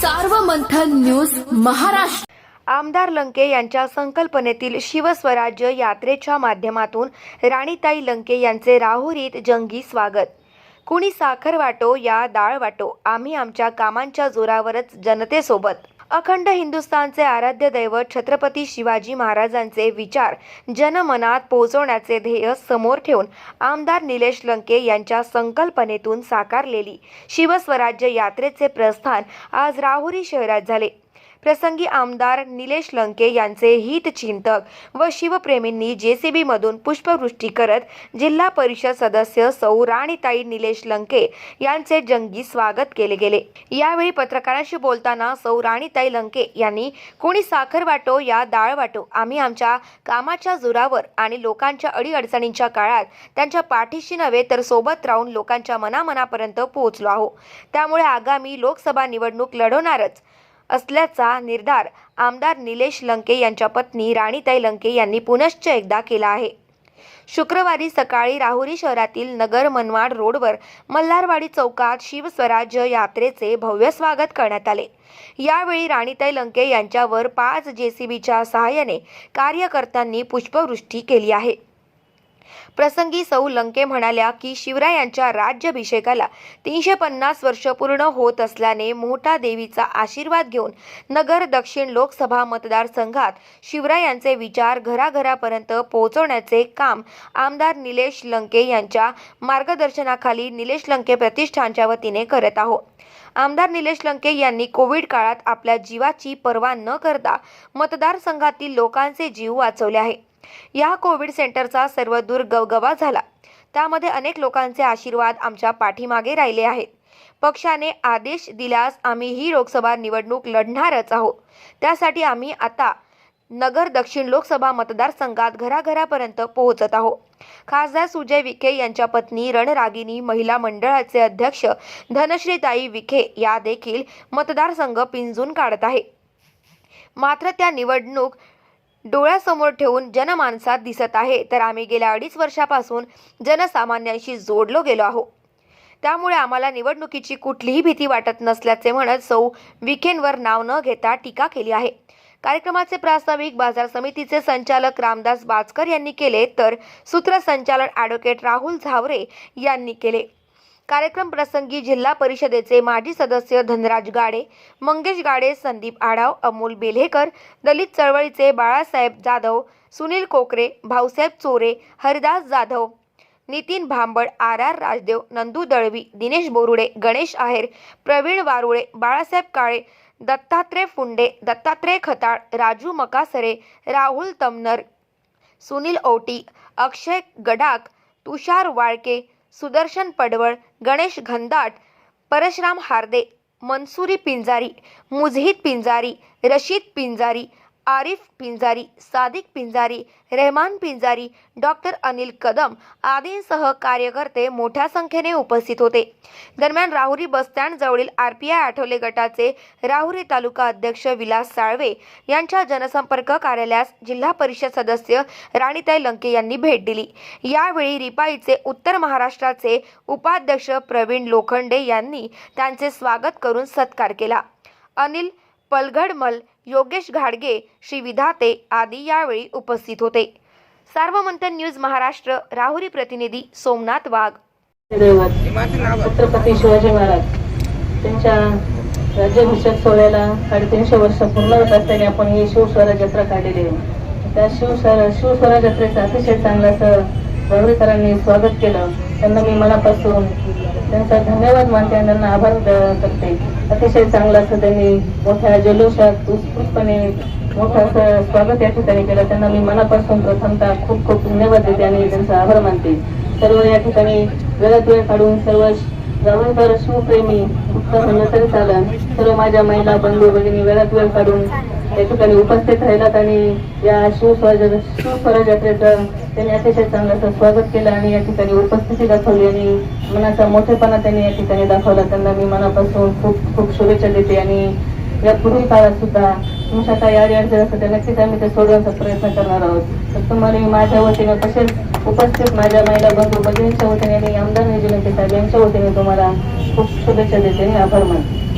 Sarvamanthan news Maharashtra. आमदार लंके यांच्या संकल्पनेतील शिवस्वराज्य यात्रेच्या माध्यमातून राणीताई लंके यांचे राहुरीत जंगी स्वागत. कुणी साखर वाटो या डाळ वाटो आम्ही आमच्या कामांच्या जोरावरच जनतेसोबत. अखंड हिंदुस्थानचे आराध्य दैवत छत्रपती शिवाजी महाराजांचे विचार जनमनात पोहोचवण्याचे ध्येय समोर ठेवून आमदार निलेश लंके यांच्या संकल्पनेतून साकारलेली शिवस्वराज्य यात्रेचे प्रस्थान आज राहुरी शहरात झाले. प्रसंगी आमदार निलेश लंके यांचे हितचिंतक व शिवप्रेमींनी जेसीबीमधून पुष्पवृष्टी करत जिल्हा परिषद सदस्य सौ राणीताई निलेश लंके यांचे जंगी स्वागत केले गेले. यावेळी पत्रकारांशी बोलताना सौ राणीताई लंके यांनी कोणी साखर वाटो या डाळ वाटो. आम्ही आमच्या कामाच्या जोरावर आणि लोकांच्या अडीअडचणींच्या काळात त्यांच्या पाठीशी नव्हे तर सोबत राहून लोकांच्या मनामनापर्यंत पोहोचलो आहो त्यामुळे आगामी लोकसभा निवडणूक लढवणारच. असल्याचा निर्धार आमदार निलेश लंके यांच्या पत्नी राणीताई लंके यांनी पुनश्च एकदा केला आहे. शुक्रवारी सकाळी राहुरी शहरातील नगर मनमाड रोडवर मल्हारवाडी चौकात शिवस्वराज्य यात्रेचे भव्य स्वागत करण्यात आले. यावेळी राणीताई लंके यांच्यावर पाच जेसीबीच्या सहाय्याने कार्यकर्त्यांनी पुष्पवृष्टी केली आहे. प्रसंगी सौ लंके म्हणाल्या की शिवरायांच्या राज्याभिषेकाला तीनशे पन्नास वर्ष पूर्ण होत असल्याने मोठा देवीचा आशीर्वाद घेऊन नगर दक्षिण लोकसभा मतदारसंघात शिवरायांचे विचार घराघरापर्यंत पोहोचवण्याचे काम आमदार निलेश लंके यांच्या मार्गदर्शनाखाली निलेश लंके प्रतिष्ठानच्या वतीने करत आहोत. आमदार निलेश लंके यांनी कोविड काळात आपल्या जीवाची पर्वा न करता मतदारसंघातील लोकांचे जीव वाचवले आहे. या कोविड सेंटरचा सर्व दूर गवगवा झाला. त्यामध्ये अनेक लोकांचे आशीर्वाद आमच्या पाठीमागे राहिले आहेत. पक्षाने आदेश दिल्यास आम्ही ही लोकसभा निवडणूक लढणारच आहोत. त्यासाठी आम्ही आता नगर दक्षिण लोकसभा मतदारसंघात घराघरापर्यंत पोहोचत आहोत. खासदार सुजय विखे यांच्या पत्नी रणरागिनी महिला मंडळाचे अध्यक्ष धनश्रीताई विखे या देखील मतदारसंघ पिंजून काढत आहे. मात्र त्या निवडणूक डोळ्यासमोर ठेवून जनमानसात दिसत आहे. तर आम्ही गेल्या अडीच वर्षापासून जनसामान्यांशी जोडलो गेलो आहोत. त्यामुळे आम्हाला निवडणुकीची कुठलीही भीती वाटत नसल्याचे म्हणत सौ विखेंवर नाव न घेता टीका केली आहे. कार्यक्रमाचे प्रास्ताविक बाजार समितीचे संचालक रामदास बाचकर यांनी केले तर सूत्रसंचालन ॲडव्होकेट राहुल झावरे यांनी केले. कार्यक्रम प्रसंगी जिल्हा परिषदेचे माजी सदस्य धनराज गाडे मंगेश गाडे संदीप आढाव अमोल बेल्हेकर दलित चळवळीचे Balasaheb Jadhav Sunil Kokare Bhausaheb Chore Haridas Jadhav Nitin Bhambad R R Rajdev Nandu Dalvi Dinesh Borude Ganesh Aher Pravin Varule Balasaheb Kale Dattatray Phunde Dattatray Khatal Raju Makasare Rahul Tamnar Sunil Oti Akshay Gadak Tushar Walke Sudarshan Padwal Ganesh Ghandat Parshuram Harde Mansuri Pinjari Mujahid Pinjari Rashid Pinjari Arif Pinjari Sadiq Pinjari Rahman Pinjari doctor Anil Kadam आदींसह कार्यकर्ते मोठ्या संख्येने उपस्थित होते. दरम्यान राहुरी बसस्टँडजवळील R P I Athawale गटाचे राहुरी तालुका अध्यक्ष विलास साळवे यांच्या जनसंपर्क कार्यालयास जिल्हा परिषद सदस्य राणीताई लंके यांनी भेट दिली. यावेळी रिपाईचे उत्तर महाराष्ट्राचे उपाध्यक्ष प्रवीण लोखंडे यांनी त्यांचे स्वागत करून सत्कार केला. अनिल पलघडमल योगेश घाडगे श्री विधाते आदी यावेळी उपस्थित होते. सार्वमंथन न्यूज महाराष्ट्र राहुरी प्रतिनिधी सोमनाथ वाघ. छत्रपती शिवाजी महाराज त्यांच्या राज्याभिषेक सोहळ्याला साडेतीनशे वर्ष पूर्ण होत असताना आपण ही शिवस्वराज जत्रा काढलेली आहे. त्या शिवस्वर शिवस्वराज जत्रेचं अतिशय चांगलं असं स्वागत केलं. त्यांना मी मनापासून त्यांचा धन्यवाद मानते आणि त्यांना आभार करते. अतिशय चांगलं असं त्यांनी मोठ्या जल्लोषात उत्स्फूर्तपणे मोठं असं स्वागत या ठिकाणी केलं. त्यांना मी मनापासून प्रथमता खूप खूप धन्यवाद देते आणि त्यांचा आभार मानते. सर्व या ठिकाणी वेळात वेळ काढून सर्व जावळकर शिवप्रेमी फक्त म्हणलं तरी चालन सर्व माझ्या महिला बंधू भगिनी वेळात वेळ काढून त्या ठिकाणी उपस्थित राहिलात आणि या शिवस्वराज शिवस्वराज यात्रेचं त्यांनी अतिशय चांगलं असं स्वागत केलं आणि या ठिकाणी उपस्थिती दाखवली आणि मनाचा मोठेपणा त्यांनी या ठिकाणी दाखवला. त्यांना मी मनापासून खूप खूप शुभेच्छा देते आणि या पूर्वी काळात सुद्धा तुमच्या काही अडचण असतात त्या नक्कीच आम्ही ते सोडवण्याचा प्रयत्न करणार आहोत. तर तुम्हाला मी माझ्या वतीने तसेच उपस्थित माझ्या महिला बंधू भगिनींच्या वतीने आणि आमदार निजिलंके साहेब यांच्या वतीने तुम्हाला खूप शुभेच्छा देते आणि आभार मानते.